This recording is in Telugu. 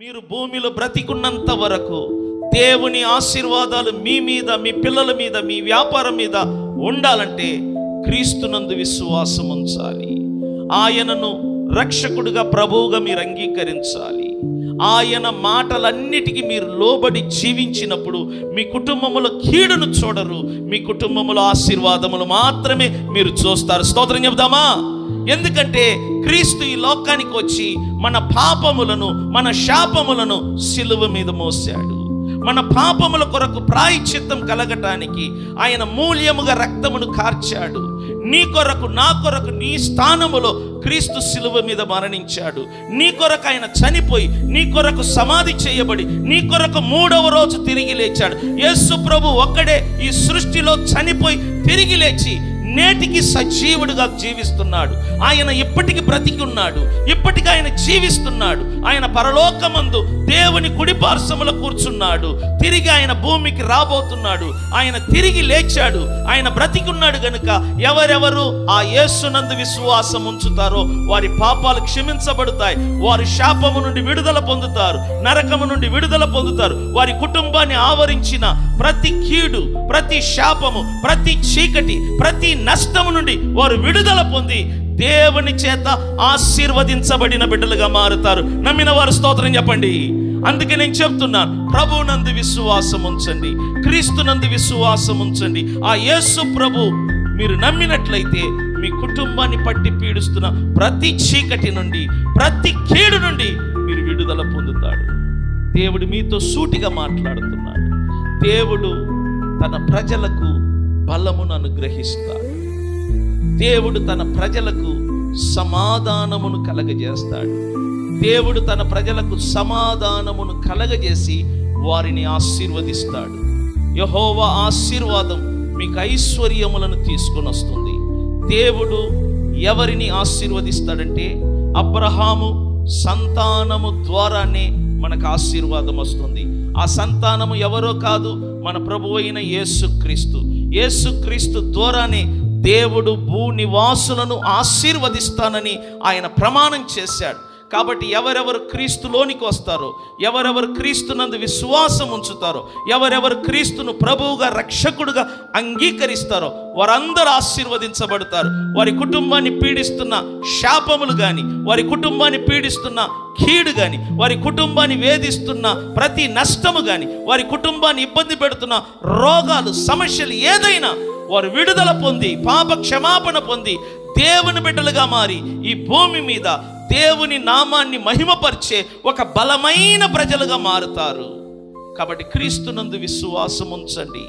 మీరు భూమిలో బ్రతికున్నంత వరకు దేవుని ఆశీర్వాదాలు మీ మీద మీ పిల్లల మీద మీ వ్యాపారం మీద ఉండాలంటే క్రీస్తునందు విశ్వాసం ఉంచాలి. ఆయనను రక్షకుడుగా ప్రభువుగా మీరు అంగీకరించాలి. ఆయన మాటలన్నిటికీ మీరు లోబడి జీవించినప్పుడు మీ కుటుంబములో కీడును చూడరు మీ కుటుంబములో ఆశీర్వాదములు మాత్రమే మీరు చూస్తారు. స్తోత్రం చెబుదామా? ఎందుకంటే క్రీస్తు ఈ లోకానికి వచ్చి మన పాపములను మన శాపములను సిలువ మీద మోసాడు మన పాపముల కొరకు ప్రాయశ్చిత్తం కలగటానికి ఆయన మూల్యముగా రక్తమును కార్చాడు. నీ కొరకు నా కొరకు నీ స్థానములో క్రీస్తు శిలువ మీద మరణించాడు. నీ కొరకు ఆయన చనిపోయి నీ కొరకు సమాధి చేయబడి నీ కొరకు మూడవ రోజు తిరిగి లేచాడు. యేసు ప్రభు ఒక్కడే ఈ సృష్టిలో చనిపోయి తిరిగి లేచి నేటికి సజీవుడుగా జీవిస్తున్నాడు. ఆయన ఇప్పటికి బ్రతికి ఉన్నాడు ఇప్పటికి ఆయన జీవిస్తున్నాడు. ఆయన పరలోకమందు దేవుని కుడిపార్శ్వములో కూర్చున్నాడు. తిరిగి ఆయన భూమికి రాబోతున్నాడు. ఆయన తిరిగి లేచాడు. ఆయన బ్రతికి ఉన్నాడు గనుక ఎవరెవరు ఆ యేసునందు విశ్వాసం ఉంచుతారో వారి పాపాలు క్షమించబడతాయి. వారి శాపము నుండి విడుదల పొందుతారు. నరకము నుండి విడుదల పొందుతారు. వారి కుటుంబాన్ని ఆవరించిన ప్రతి కీడు ప్రతి శాపము ప్రతి చీకటి ప్రతి నష్టము నుండి వారు విడుదల పొంది దేవుని చేత ఆశీర్వదించబడిన బిడ్డలుగా మారుతారు. నమ్మిన వారు స్తోత్రం చెప్పండి. అందుకే నేను చెప్తున్నాను ప్రభునందు విశ్వాసం ఉంచండి. క్రీస్తునందు విశ్వాసం ఉంచండి. ఆ యేసు ప్రభు మీరు నమ్మినట్లయితే మీ కుటుంబాన్ని పట్టి పీడిస్తున్న ప్రతి చీకటి నుండి ప్రతి కీడు నుండి మీరు విడుదల పొందుతాడు దేవుడు మీతో సూటిగా మాట్లాడుతున్నాడు. దేవుడు తన ప్రజలకు బలమును అనుగ్రహిస్తాడు. దేవుడు తన ప్రజలకు సమాధానమును కలగజేస్తాడు. దేవుడు తన ప్రజలకు సమాధానమును కలగజేసి వారిని ఆశీర్వదిస్తాడు. యహోవ ఆశీర్వాదం మీకు ఐశ్వర్యములను తీసుకొని వస్తుంది దేవుడు ఎవరిని ఆశీర్వదిస్తాడంటే అబ్రహాము సంతానము ద్వారానే మనకు ఆశీర్వాదం వస్తుంది. ఆ సంతానము ఎవరో కాదు మన ప్రభు అయిన యేసుక్రీస్తు. యేసుక్రీస్తు ద్వారానే దేవుడు భూ నివాసులను ఆశీర్వదిస్తానని ఆయన ప్రమాణం చేశాడు. కాబట్టి ఎవరెవరు క్రీస్తులోనికి వస్తారో ఎవరెవరు క్రీస్తునందు విశ్వాసం ఉంచుతారో ఎవరెవరు క్రీస్తును ప్రభువుగా రక్షకుడుగా అంగీకరిస్తారో వారందరూ ఆశీర్వదించబడతారు. వారి కుటుంబాన్ని పీడిస్తున్న శాపములు కానీ వారి కుటుంబాన్ని పీడిస్తున్న కీడు కానీ వారి కుటుంబాన్ని వేధిస్తున్న ప్రతి నష్టము కానీ వారి కుటుంబాన్ని ఇబ్బంది పెడుతున్న రోగాలు సమస్యలు ఏదైనా వారు విడుదల పొంది పాప క్షమాపణ పొంది దేవుని బిడ్డలుగా మారి ఈ భూమి మీద దేవుని నామాన్ని మహిమపరిచే ఒక బలమైన ప్రజలుగా మారుతారు. కాబట్టి క్రీస్తునందు విశ్వాసం ఉంచండి